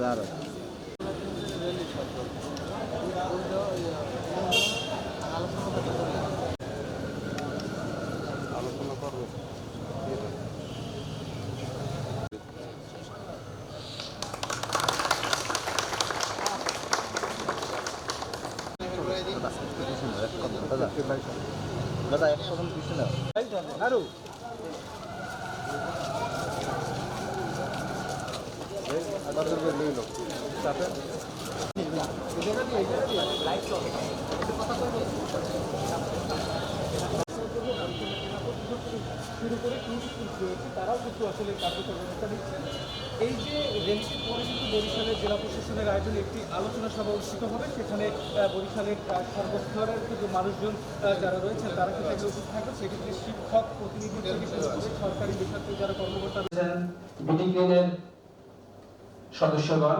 দাঁড়াও আলোচনা করব। দাদা একশো পিছনে শুরু করে তারাও কিন্তু আসলে কার্যকর ব্যবস্থা নিচ্ছেন এই যে রেলিটির পরে কিন্তু বরিশালের জেলা প্রশাসনের আয়োজনে একটি আলোচনা সভা অনুষ্ঠিত হবে, সেখানে বরিশালের সর্বস্তরের কিন্তু মানুষজন যারা রয়েছেন, তারা কিন্তু উপস্থিত থাকবে সেক্ষেত্রে শিক্ষক প্রতিনিধি সরকারি বেসরকারি যারা কর্মকর্তা আছেন বিডি গ্রেডের সদস্যগণ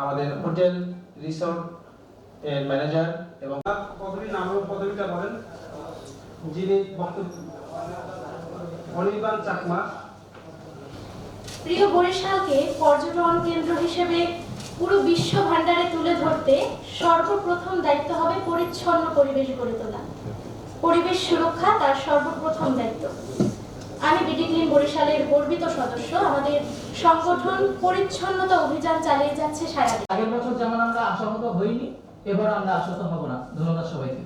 আমাদের হোটেল রিসোর্ট এর ম্যানেজার এবং পদবীর নাম পদবীটা বলেন যিনি বক্তব্য অনির্বাণ চাকমা। প্রিয় বরিশালকে পর্যটন কেন্দ্র হিসেবে পুরো বিশ্ব ভান্ডারে তুলে ধরতে সর্বপ্রথম দায়িত্ব হবে পরিচ্ছন্ন পরিবেশ গড়ে তোলা। পরিবেশ সুরক্ষা তার সর্বপ্রথম দায়িত্ব। আমি বিডি ক্লিন বরিশালের গর্বিত সদস্য সংগঠন পরিচ্ছন্নতা অভিযান চালিয়ে যাচ্ছে সারা আগের বছর যেমন আমরা আশাহত হইনি এবার আমরা আশাহত হব না। ধন্যবাদ সবাইকে।